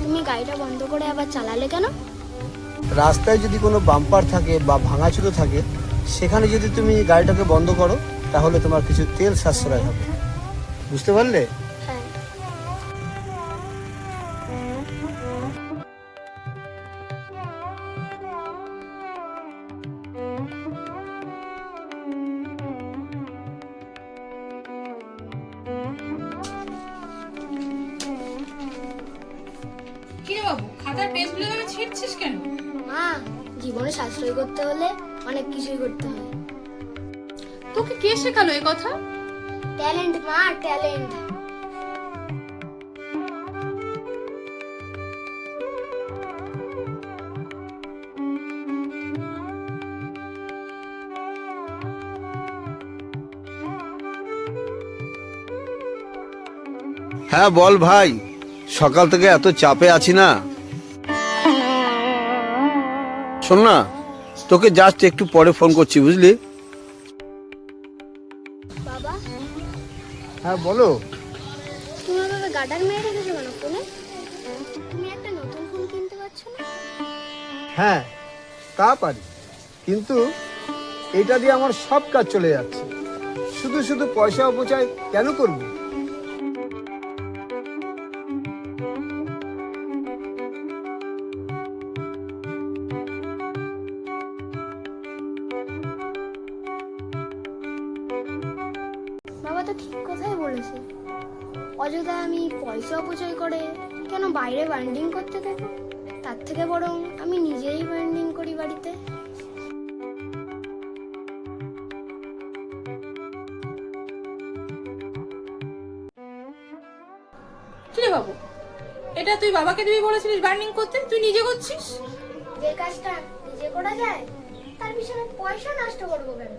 তুমি গাড়িটা বন্ধ করে আবার চালালে কেন? রাস্তায় যদি কোনো বাম্পার থাকে বা ভাঙাচুরো থাকে, সেখানে যদি তুমি গাড়িটাকে বন্ধ করো, তাহলে তোমার কিছু তেল সাশ্রয় হবে। বুঝতে পারলে? কিরে বাবু খাতার পেজগুলো এভাবে কেন? মা জীবনে সাশ্রয় করতে হলে অনেক কিছুই করতে হয়। তোকে কে শেখালো এ কথা? ট্যালেন্ট মা ট্যালেন্ট। হ্যাঁ বল ভাই। সকাল থেকে এত চাপে আছি না। শোন না তোকে জাস্ট একটু পরে ফোন করছি বুঝলি? বাবা। হ্যাঁ বলো। তুমি আমাকে গার্ডার মেরে রেখেছো কেন ফোনে? তুমি একটা নতুন ফোন কিনতে পারছ না? হ্যাঁ তা পারি। কিন্তু এটা দিয়ে আমার সব কাজ চলে যাচ্ছে। শুধু শুধু পয়সা অপচয় কেন করব? তো ঠিক কথাই বলেছে। অযথা আমি পয়সা অপচয় করে কেন বাইরে বান্ডিং করতে থাকো তার থেকে বরং আমি নিজেই বান্ডিং করি বাড়িতে। কিরে বাবু? এটা তুই বাবাকে দিবি বলেছিলিস বার্নিং করতে? তুই নিজে করছিস? যে কাজটা নিজে করা যায় তার পিছনে পয়সা নষ্ট করব কেন?